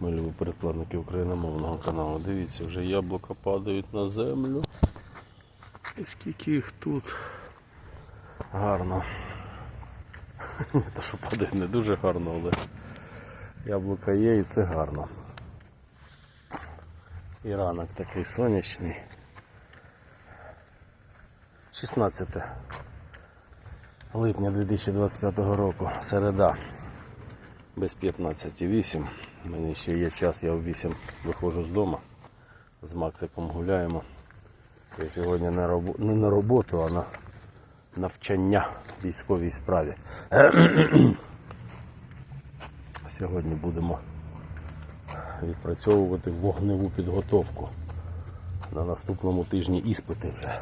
Ми любі передплатники україномовного каналу. Дивіться, вже яблука падають на землю. І скільки їх тут. Гарно. Те, що падають не дуже гарно, але яблука є і це гарно. І ранок такий сонячний. 16 липня 2025 року, середа, без 15.08. У мене ще є час, я в 8 виходжу з дому. З Максиком гуляємо. Я сьогодні на робо... не на роботу, а на навчання в військовій справі. Сьогодні будемо відпрацьовувати вогневу підготовку. На наступному тижні іспити вже.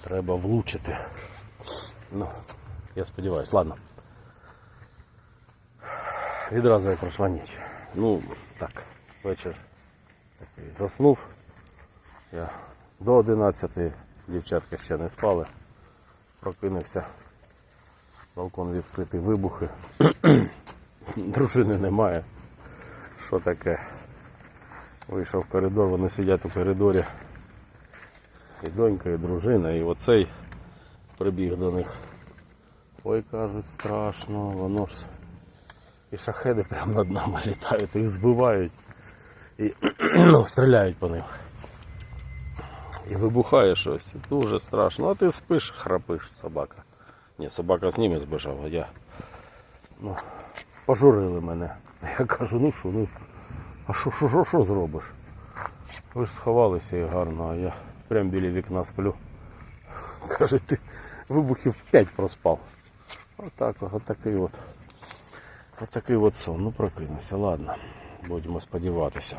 Треба влучити. Ну, я сподіваюся, ладно. Відразу як пройшла ніч. Ну, так, вечір такий заснув. Я до 11 дівчатка ще не спали. Прокинувся. Балкон відкритий вибухи. Дружини немає. Що таке? Вийшов в коридор, вони сидять у коридорі. І донька, і дружина, і оцей прибіг до них. Ой, кажуть, страшно, воно ж і шахеди прямо над нами літають, їх збивають і ну, стріляють по ним. І вибухає щось. Дуже страшно. А ти спиш, храпиш, собака. Ні, собака з ними збежала, я. Ну, пожурили мене. Я кажу, ну що, ну, а що, що, що, що зробиш? Ви ж сховалися і гарно, а я прямо біля вікна сплю. Каже, ти вибухів 5 проспав. Отак, отакий от. Отакий от сон. Ну прокинувся, ладно. Будемо сподіватися.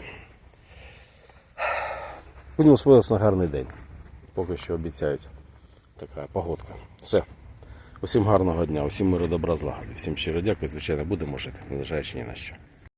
Будемо сподіватися на гарний день. Поки що обіцяють така погодка. Все. Усім гарного дня, усім миру добра злагоди. Всім щиро дякую, звичайно, будемо жити, незважаючи ні на що.